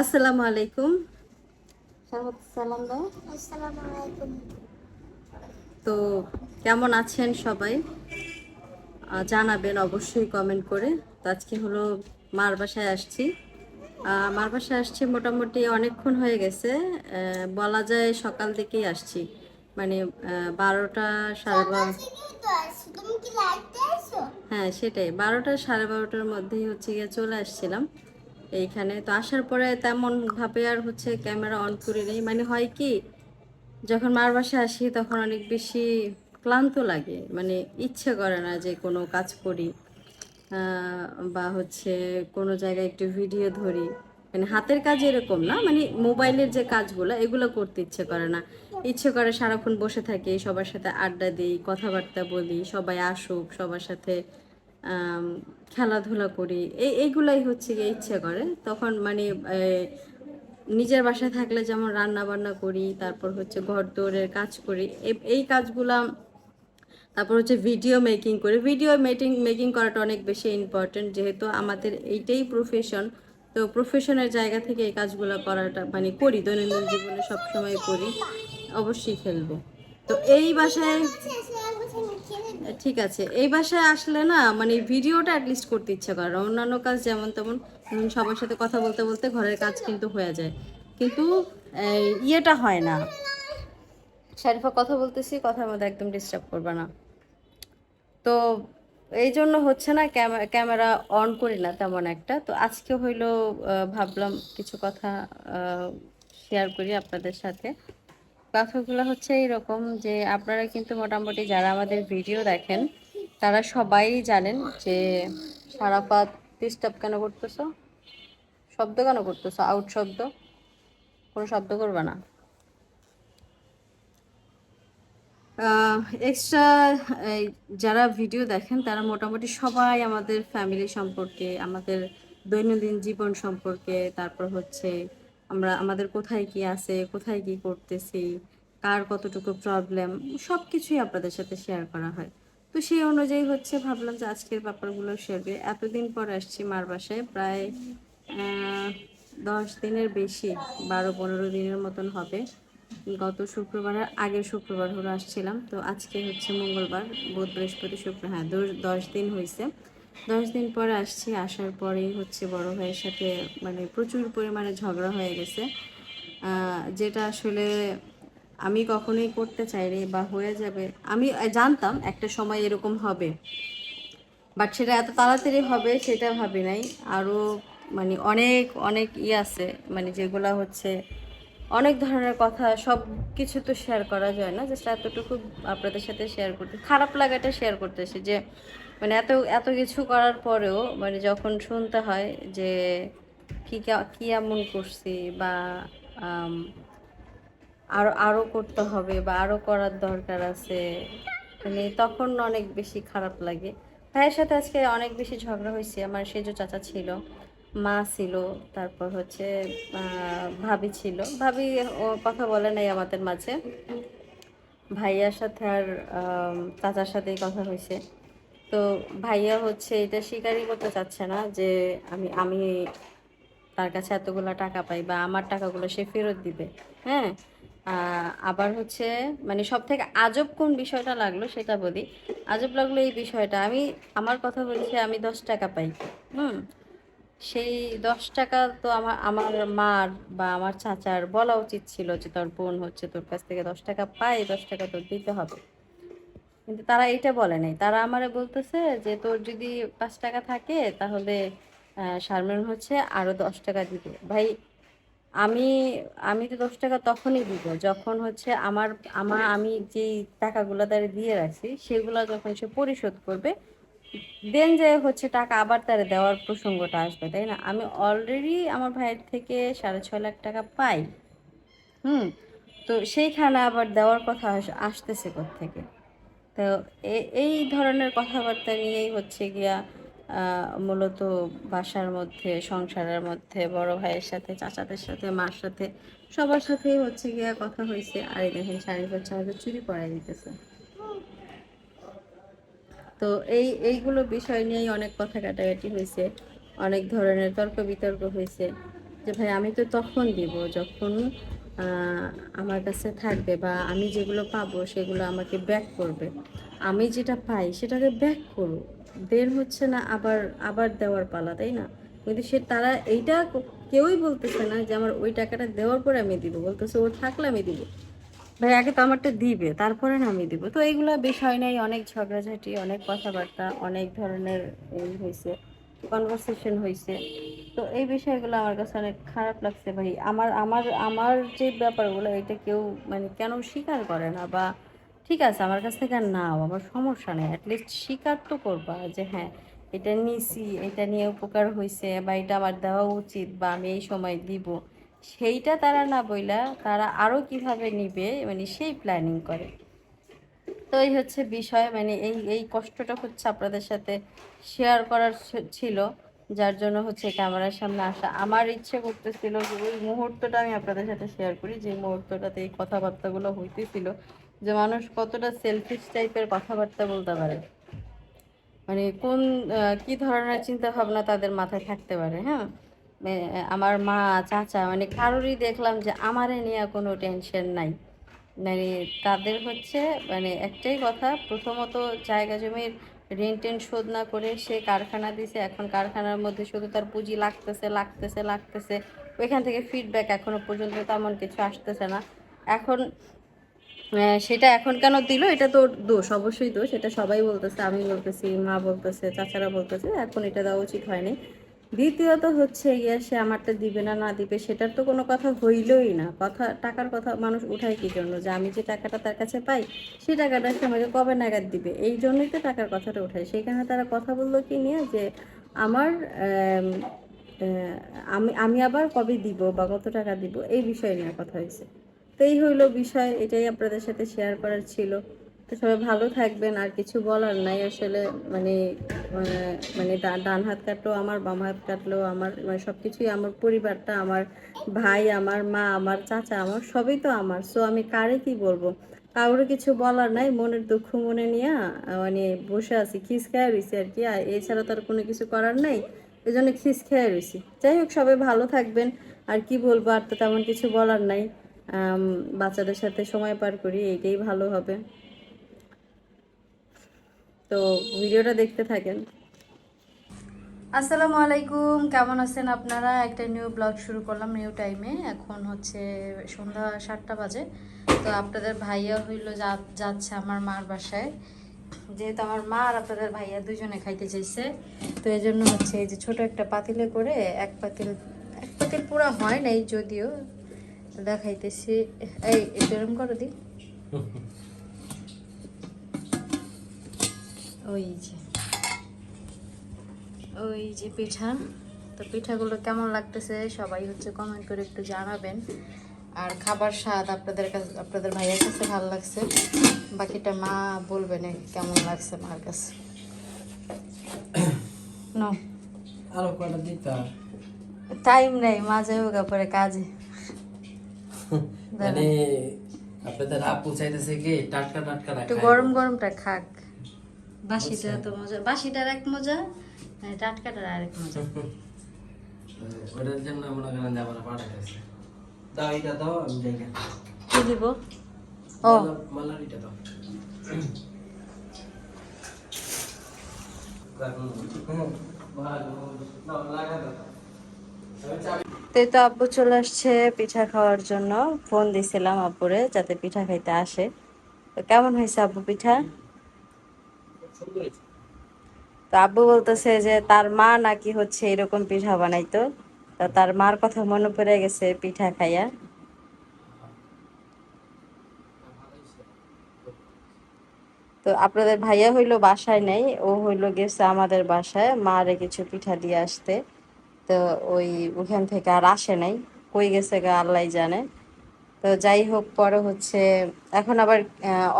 আসসালামু আলাইকুম। সালাম দাও। আসসালামু আলাইকুম। তো কেমন আছেন সবাই? জানাবেন অবশ্যই কমেন্ট করে। তো আজকে হলো মার বাসায় আসছি। মার বাসায় আসছি মোটামুটি অনেকক্ষণ হয়ে গেছে। বলা যায় সকাল থেকেই আসছি। মানে বারোটা সাড়ে বারো তো আসছো। তুমি কি লাইটে আসো? হ্যাঁ সেটাই। বারোটা সাড়ে বারোটার মধ্যেই হচ্ছে গিয়ে চলে আসছিলাম। এইখানে। তো আসার পরে তেমন ভাবে আর হচ্ছে ক্যামেরা অন করি নেই। মানে হয় কি, যখন মার বাসায় আসি তখন অনেক বেশি ক্লান্ত লাগে। মানে ইচ্ছে করে না যে কোনো কাজ করি বা হচ্ছে কোনো জায়গায় একটু ভিডিও ধরি। মানে হাতের কাজ এরকম না মানে মোবাইলের যে কাজগুলো, এগুলো করতে ইচ্ছে করে না। ইচ্ছে করে সারাক্ষণ বসে থাকি, সবার সাথে আড্ডা দিই, কথাবার্তা বলি, সবাই আসুক, সবার সাথে খেলাধুলা করি। এই এইগুলাই হচ্ছে গিয়ে ইচ্ছে করে। তখন মানে নিজের বাসায় থাকলে যেমন রান্না বান্না করি, তারপর হচ্ছে ঘর দৌড়ের কাজ করি। এই- কাজগুলা, তারপর হচ্ছে ভিডিও মেকিং করি। ভিডিও মেকিং মেকিং করাটা অনেক বেশি ইম্পর্টেন্ট যেহেতু আমাদের এইটাই প্রফেশন তো প্রফেশনের জায়গা থেকে এই কাজগুলো করাটা মানে করি, দৈনন্দিন জীবনে সবসময় করি। অবশ্যই খেলব। তো এই বাসায় ঠিক আছে। এই বাসায় আসলে না মানে ভিডিওটা অ্যাটলিস্ট করতে ইচ্ছে করে। অন্যান্য কাজ যেমন তেমন সবার সাথে কথা বলতে বলতে ঘরের কাজ কিন্তু হয়ে যায়। কিন্তু ইয়েটা হয় না। শারিফা কথা বলতেছি, কথার মধ্যে একদম ডিস্টার্ব করবে না। তো এই জন্য হচ্ছে না, ক্যামে- ক্যামেরা অন করি না তেমন একটা। তো আজকে হইল ভাবলাম কিছু কথা শেয়ার করি আপনাদের সাথে। কথাগুলো হচ্ছে এইরকম যে আপনারা কিন্তু মোটামুটি যারা আমাদের ভিডিও দেখেন, তারা সবাই জানেন যে সারাপাত ডিস্টার্ব কেন করতেছো? শব্দ কেন করতেছো? আউট শব্দ? কোনো শব্দ করবে না। এক্সট্রা যারা ভিডিও দেখেন, তারা মোটামুটি সবাই আমাদের ফ্যামিলি সম্পর্কে, আমাদের দৈনন্দিন জীবন সম্পর্কে, তারপর হচ্ছে আমরা, আমাদের কোথায় কি আছে, কোথায় কি করতেছি কার কতটুকু প্রবলেম সব কিছুই আপনাদের সাথে শেয়ার করা হয়। তো সেই অনুযায়ী হচ্ছে ভাবলাম যে আজকের ব্যাপারগুলো শেয়ার করি। এতদিন পর আসছি মার বাসায়, প্রায় দশ দিনের বেশি, বারো পনেরো দিনের মতন হবে। গত শুক্রবারের আগের শুক্রবার হলো আসছিলাম, তো আজকে হচ্ছে মঙ্গলবার, বুধ, বৃহস্পতি, শুক্র হ্যাঁ দশ- দিন হয়েছে দশ দিন পরে আসছি, আসার পরেই হচ্ছে বড় ভাইয়ের সাথে মানে প্রচুর পরিমাণে ঝগড়া হয়ে গেছে। যেটা আসলে আমি কখনোই করতে চাইনি বা হয়ে যাবে। আমি জানতাম একটা সময় এরকম হবে। বাট সেটা এত তাড়াতাড়ি হবে সেটা ভাবি নাই। আরও মানে অনেক অনেক ই আছে মানে যেগুলা হচ্ছে অনেক ধরনের কথা, সব কিছু তো শেয়ার করা যায় না। জাস্ট এতটুকু আপনাদের সাথে শেয়ার করতে, খারাপ লাগাটা শেয়ার করতেছি যে মানে এত এত কিছু করার পরেও মানে যখন শুনতে হয় যে, কি, কা- কি এমন করছি বা আম, আরও আরও করতে হবে বা আরও করার দরকার আছে। মানে তখন অনেক বেশি খারাপ লাগে। ভাইয়ের সাথে আজকে অনেক বেশি ঝগড়া হয়েছে। আমার সেজো চাচা ছিল মা ছিল তারপর হচ্ছে ভাবি ছিল। ভাবি ও কথা বলে নাই আমাদের মাঝে। ভাইয়ার সাথে আর চাচার সাথেই কথা হয়েছে। তো ভাইয়া হচ্ছে এটা স্বীকারই করতে চাচ্ছে না যে আমি আমি তার কাছে এতগুলো টাকা পাই বা আমার টাকাগুলো সে ফেরত দিবে। হ্যাঁ? আবার হচ্ছে মানে সব থেকে আজব কোন বিষয়টা লাগল সেটা বলি। আজব লাগল এই বিষয়টা। আমি, আমার কথা বলছি, আমি দশ টাকা পাই। হুম? সেই দশ টাকা তো আমার আমার মার বা আমার চাচার বলা উচিত ছিল যে, তোর বোন হচ্ছে তোর কাছ থেকে দশ টাকা পাই দশ টাকা তোর দিতে হবে। কিন্তু তারা এটা বলে নাই। তারা আমারে বলতেছে যে, তোর যদি পাঁচ টাকা থাকে, তাহলে শারমিন হচ্ছে আরও দশ টাকা দিবে। ভাই আমি আমি তো দশ টাকা তখনই দিব, যখন হচ্ছে আমার আমার, আমি যেই টাকাগুলো তারে দিয়ে রাখছি, সেগুলো যখন সে পরিশোধ করবে, দেন যে হচ্ছে টাকা আবার তারে দেওয়ার প্রসঙ্গটা আসবে, তাই না? আমি অলরেডি আমার ভাইয়ের থেকে সাড়ে ছয় লাখ টাকা পাই, হুম? তো সেইখানে আবার দেওয়ার কথা আস- আসতেছে থেকে তো এই ধরনের কথাবার্তা নিয়েই হচ্ছে গিয়া মূলত বাসার মধ্যে, সংসারের মধ্যে, বড় ভাইয়ের সাথে, চাচাদের সাথে, মার সাথে, সবার সাথেই হচ্ছে গিয়ে কথা হয়েছে। আর এই দেখেন, শাড়ি হচ্ছে আমাদের চুরি পরাই দিতেছে। তো এই, এইগুলো বিষয় নিয়েই অনেক কথা কাটাকাটি হয়েছে। অনেক ধরনের তর্ক বিতর্ক হয়েছে যে, ভাই, আমি তো তখন দিব, যখন আমার কাছে থাকবে বা আমি যেগুলো পাবো, সেগুলো আমাকে ব্যাক করবে। আমি যেটা পাই, সেটাকে ব্যাক করো দের হচ্ছে না, আবার আবার দেওয়ার পালা, তাই না? কিন্তু সে, তারা এইটা কেউই বলতেছে না যে আমার ওই টাকাটা দেওয়ার পরে আমি দিব, বলতেছে ও থাকলে আমি দিব। ভাই, আগে তো আমারটা দিবে, তারপরে না আমি দিব। তো এইগুলো বিষয় নেই, অনেক ঝগড়াঝাটি, অনেক কথাবার্তা, অনেক ধরনের এই হয়েছে কনভারসেশন হয়েছে তো এই বিষয়গুলো আমার কাছে অনেক খারাপ লাগছে ভাই। আমার আমার আমার যে ব্যাপারগুলো, এটা কেউ মানে কেন স্বীকার করে না বা ঠিক আছে, আমার কাছ থেকে নাও, আমার সমস্যা নেই অ্যাটলিস্ট স্বীকার তো করবা যে হ্যাঁ এটা নিছি, এটা নিয়ে উপকার হয়েছে বা এটা আমার দেওয়া উচিত বা আমি এই সময় দিব। সেইটা তারা না বইলা, তারা আরও কীভাবে নিবে মানে সেই প্ল্যানিং করে। তো এই হচ্ছে বিষয় মানে এই এই কষ্টটা হচ্ছে আপনাদের সাথে শেয়ার করার ছিল, যার জন্য হচ্ছে ক্যামেরার সামনে আসা। আমার ইচ্ছে করতেছিল যে ওই মুহূর্তটা আমি আপনাদের সাথে শেয়ার করি, যে মুহূর্তটাতে এই কথাবার্তাগুলো হইতেছিল। যে মানুষ কতটা সেলফিশ টাইপের কথাবার্তা বলতে পারে। মানে কোন কি ধরনের চিন্তা ভাবনা তাদের মাথায় থাকতে পারে হ্যাঁ? আমার মা, চাচা মানে কারোরই দেখলাম যে আমারে নিয়ে কোনো টেনশন নাই। মানে তাদের হচ্ছে মানে একটাই কথা, প্রথমত জায়গা জমির রেন্ট টেন্ট শোধ না করে সে কারখানা দিছে, এখন কারখানার মধ্যে শুধু তার পুঁজি লাগতেছে লাগতেছে লাগতেছে। ওইখান থেকে ফিডব্যাক এখনও পর্যন্ত তেমন কিছু আসতেছে না। এখন সেটা এখন কেন দিল? এটা তো দোষ, অবশ্যই দোষ। এটা সবাই বলতেছে, আমি বলতেছি, মা বলতেছে, চাচারা বলতেছে, এখন এটা দেওয়া উচিত হয়নি। দ্বিতীয়ত হচ্ছে গিয়ে, সে আমারটা দিবে না না দিবে, সেটার তো কোনো কথা হইলই না। কথা, টাকার কথা মানুষ উঠায় কি জন্য? যে আমি যে টাকাটা তার কাছে পাই, সেই টাকাটা সে আমাকে কবে নাগাদ দিবে? এই জন্যই তো টাকার কথাটা উঠায়। সেখানে তারা কথা বলল কি নিয়ে? যে আমার আমি আমি আবার কবে দিব বা কত টাকা দিব, এই বিষয় নিয়ে কথা হয়েছে। এই হইল বিষয়, এটাই আপনাদের সাথে শেয়ার করার ছিল। তো সবাই ভালো থাকবেন, আর কিছু বলার নাই আসলে মানে মানে ডা- ডান হাত কাটলো আমার, বাম হাত কাটলো আমার মানে সব কিছুই আমার পরিবারটা, আমার ভাই, আমার মা, আমার চাচা, আমার সবই তো আমার। সো আমি কারে কি বলব? কাউরে কিছু বলার নাই, মনের দুঃখ মনে নিয়ে মানে বসে আছি খিস খেয়ে রয়েছি আর কি। আর এছাড়া তো আর কোনো কিছু করার নাই এই জন্য খিস খেয়ে রয়েছি যাই হোক, সবাই ভালো থাকবেন, আর কি বলব, আর তো তেমন কিছু বলার নাই। বাচ্চাদের সাথে সময় পার করি এইটাই ভালো হবে। তো ভিডিওটা দেখতে থাকেন। আসসালামু আলাইকুম, কেমন আছেন আপনারা? একটা নিউ ব্লগ শুরু করলাম নিউ টাইমে এখন হচ্ছে সন্ধ্যা সাতটা বাজে। তো আপনাদের ভাইয়া হইল যাচ্ছে আমার মার বাসায়। যেহেতু আমার মা আর আপনাদের ভাইয়া দুজনে খাইতে চাইছে, তো এই জন্য হচ্ছে এই যে ছোট একটা পাতিলে করে এক পাতিল এক পাতিল পুরো হয় নাই যদিও দেখাইতেছি। এই একটু এরম করো দি। ওই যে। ওই যে পিঠা। তো পিঠাগুলো কেমন লাগতেছে সবাই হচ্ছে কমেন্ট করে একটু জানাবেন। আর খাবার স্বাদ আপনাদের কাছে আপনাদের ভাইয়ের কাছে ভালো লাগছে। বাকিটা মা বলবেন কেমন লাগছে মার কাছে। টাইম নেই মা যাইব গা পরে কাজে। মানে আপনাদের আপু চাইতেছে কি টাটকা টাটকা একটু গরম গরমটা খাক। বাসিটা তো মজা বাসিটার এক মজা মানে টাটকাটার আরেক মজা। ওটার জন্য মনে করেন যে আমরা পাঠাইতেছে দাও এটা দাও আমি যাই কি দিব? ও। মালারিটা দাও। ভালো। দাও, লাগা দাও। চাবি- তো আব্বু চলে আসছে পিঠা খাওয়ার জন্য। ফোন দিছিলাম আব্বুরে যাতে পিঠা খাইতে আসে। তো কেমন হয়েছে আব্বু পিঠা? তো আব্বু বলতেছে যে, তার মা নাকি হচ্ছে এরকম পিঠা বানাইতো। তো তার মার কথা মনে পড়ে গেছে পিঠা খাইয়া। তো আপনাদের ভাইয়া হইল বাসায় নেই, ও হইল গেছে আমাদের বাসায়, মারে কিছু পিঠা দিয়ে আসতে। তো ওই ওখান থেকে আর আসে নাই। কই গেছে গা আল্লাহ জানে। তো যাই হোক, পরে হচ্ছে এখন আবার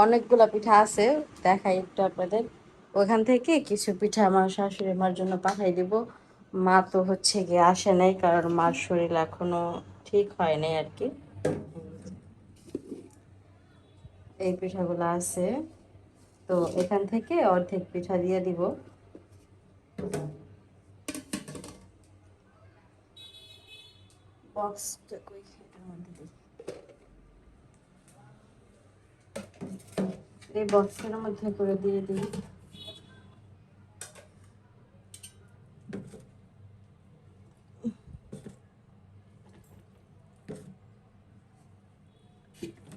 অনেকগুলা পিঠা আছে, দেখাই একটু আপনাদের। ওখান থেকে কিছু পিঠা আমার শাশুড়ি মার জন্য পাঠাই দিব। মা তো হচ্ছে গিয়ে আসে নাই, কারণ মার শরীর এখনও ঠিক হয় নাই আর কি। এই পিঠাগুলো আছে। তো এখান থেকে অর্ধেক পিঠা দিয়ে দিব। দিই এই বক্সের মধ্যে করে দিয়ে দিই।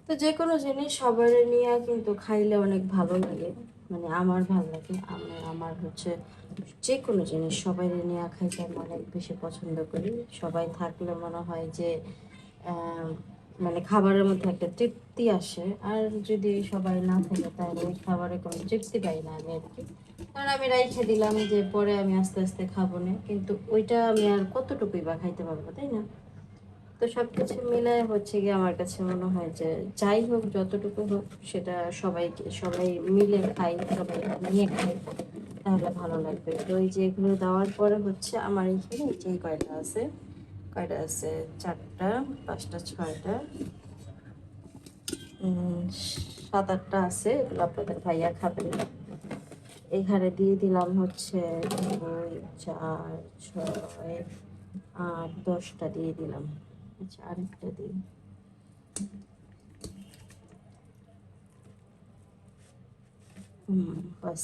তো যে কোনো জিনিস সবার নিয়ে কিন্তু খাইলে অনেক ভালো লাগে। মানে আমার ভালো লাগে। আমি, আমার হচ্ছে যে কোনো জিনিস সবাই নিয়ে খাইতে আমি অনেক বেশি পছন্দ করি। সবাই থাকলে মনে হয় যে মানে খাবারের মধ্যে একটা তৃপ্তি আসে। আর যদি সবাই না থাকে তাহলে খাবারে কোনো তৃপ্তি পাই না আমি আর কি কারণ আমি রাইখে দিলাম যে পরে আমি আস্তে আস্তে খাব না। কিন্তু ওইটা আমি আর কতটুকুই বা খাইতে পারব, তাই না? তো সব কিছু মিলে হচ্ছে গিয়ে আমার কাছে মনে হয় যে যাই হোক, যতটুকু হোক সেটা সবাইকে সবাই মিলে খাই, সবাই নিয়ে খাই, তাহলে ভালো লাগবে। তো ওই যে এগুলো দেওয়ার পরে হচ্ছে আমার এইখানে এই যে কয়টা আছে কয়টা আছে? চারটা, পাঁচটা, ছয়টা সাত, আটটা আছে, এগুলো আপনাদের ভাইয়া খাবেন। এখানে দিয়ে দিলাম হচ্ছে দুই, চার, ছয়, আট, দশটা দিয়ে দিলাম। আচ্ছা আরেকটা দিই হুম বাস।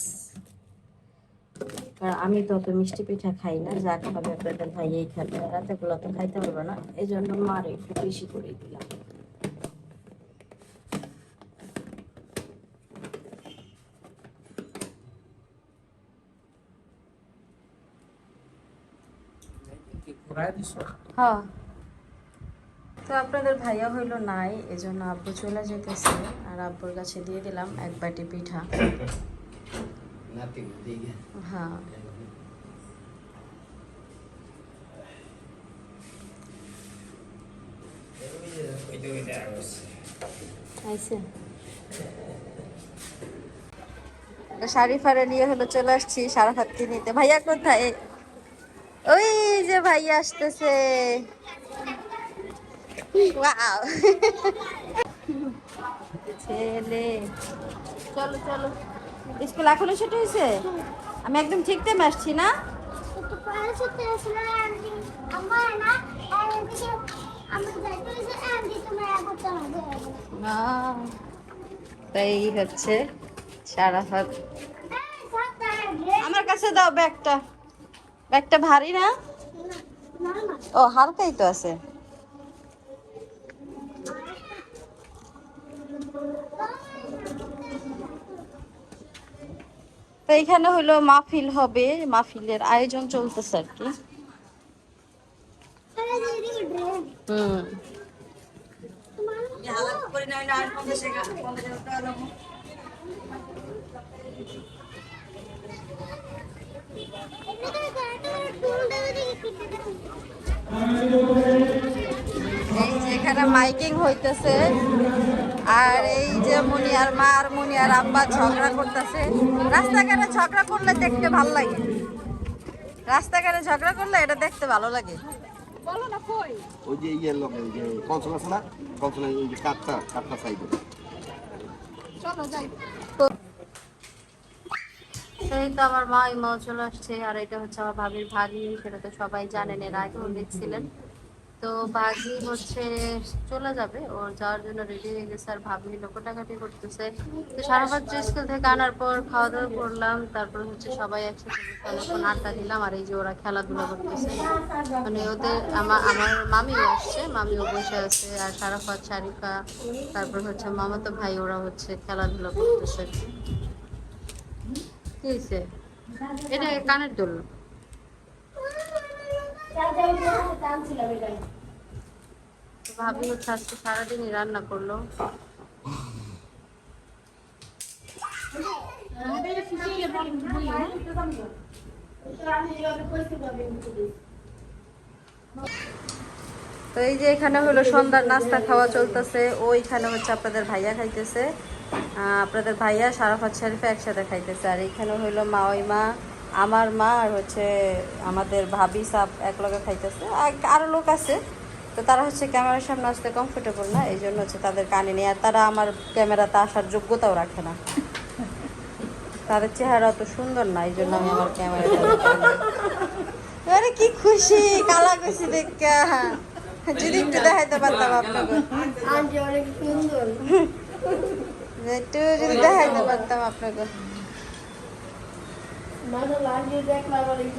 কারণ আমি তো অত মিষ্টি পিঠা খাই না যা খাবে আপনাদের ভাই এই খাবে রাতেগুলো তো খাইতে পারবে না এই জন্য মার একটু বেশি করে দিলাম। হ্যাঁ। তো আপনাদের ভাইয়া হইল নাই এজন্য আব্বু চলে যেতেছে। আর আব্বুর কাছে দিয়ে দিলাম এক বাটি পিঠা। হ্যাঁ। নিয়ে হলো চলে আসছি নিতে। ভাইয়া কোথায়? ওই যে ভাইয়া আসতেছে। Wow! ছেলে। চলো চলো। স্কুল এখনও ছুটি হয়েছে? আমি একদম ঠিক টাইমে আসছি না? তাই হচ্ছে সারা হাত। আমার কাছে দাও ব্যাগটা। ব্যাগটা ভারী না? ও হালকাই তো আছে। তো এইখানে হলো মাহফিল হবে মাহফিলের আয়োজন চলতেছে আর কি। হুম। এই যে এখানে মাইকিং হইতেছে। আর এই যে মুনিয়ার মা আর মুনিয়ার আব্বা ঝগড়া করতেছে। রাস্তাঘাটে ঝগড়া করলে দেখতে ভালো লাগে। রাস্তাঘাটে ঝগড়া করলে এটা দেখতে ভালো লাগে। ওই যে ইয়ের লোক ওই আছে না? কনসল ওই যে কাঠটা কাঠটা সাইডে সেই তো আমার মা ইমাও চলে আসছে। আর এটা হচ্ছে আমার ভাবির ভাগি সেটা তো সবাই জানেন এর আগেও দেখছিলেন। তো ভাগি হচ্ছে, চলে যাবে। ওর যাওয়ার জন্য রেডি হয়ে গেছে আর ভাবি লোকটাকাটি করতেছে। তো সারা রাত্রি স্কুল থেকে আনার পর খাওয়া দাওয়া করলাম, তারপর হচ্ছে সবাই একসাথে আড্ডা দিলাম আর এই যে ওরা খেলাধুলা করতেছে। মানে ওদের আমার আমার মামিও আসছে, মামিও বসে আছে আর সারাফাত শারিফা তারপর হচ্ছে মামাতো ভাই, ওরা হচ্ছে খেলাধুলা করতেছে। কি এটা কানের দোল। ভাবি হচ্ছে আজকে সারাদিনই রান্না করল। তো এই যে এখানে হলো সন্ধ্যার নাস্তা খাওয়া চলতেছে, ওইখানে হচ্ছে আপনাদের ভাইয়া খাইতেছে। আপনাদের ভাইয়া সারাফাত শরীফে একসাথে খাইতেছে। আর এখানে হলো মা, ওই মা আমার মা আর হচ্ছে আমাদের ভাবি সাপ এক লগে খাইতেছে। আর আরও লোক আছে তো তারা হচ্ছে ক্যামেরার সামনে আসতে কমফোর্টেবল না এই জন্য হচ্ছে তাদের কানে নেই। আর তারা আমার ক্যামেরাতে আসার যোগ্যতাও রাখে না। তাদের চেহারা অত সুন্দর না এই জন্য আমি আমার ক্যামেরা আরে কি খুশি কালা খুশি দেখা। যদি একটু দেখাইতে পারতাম আপনাকে। একটু যদি দেখাইতে পারতাম আপনাকে। মাঝে আন্টি দেখলাম অনেক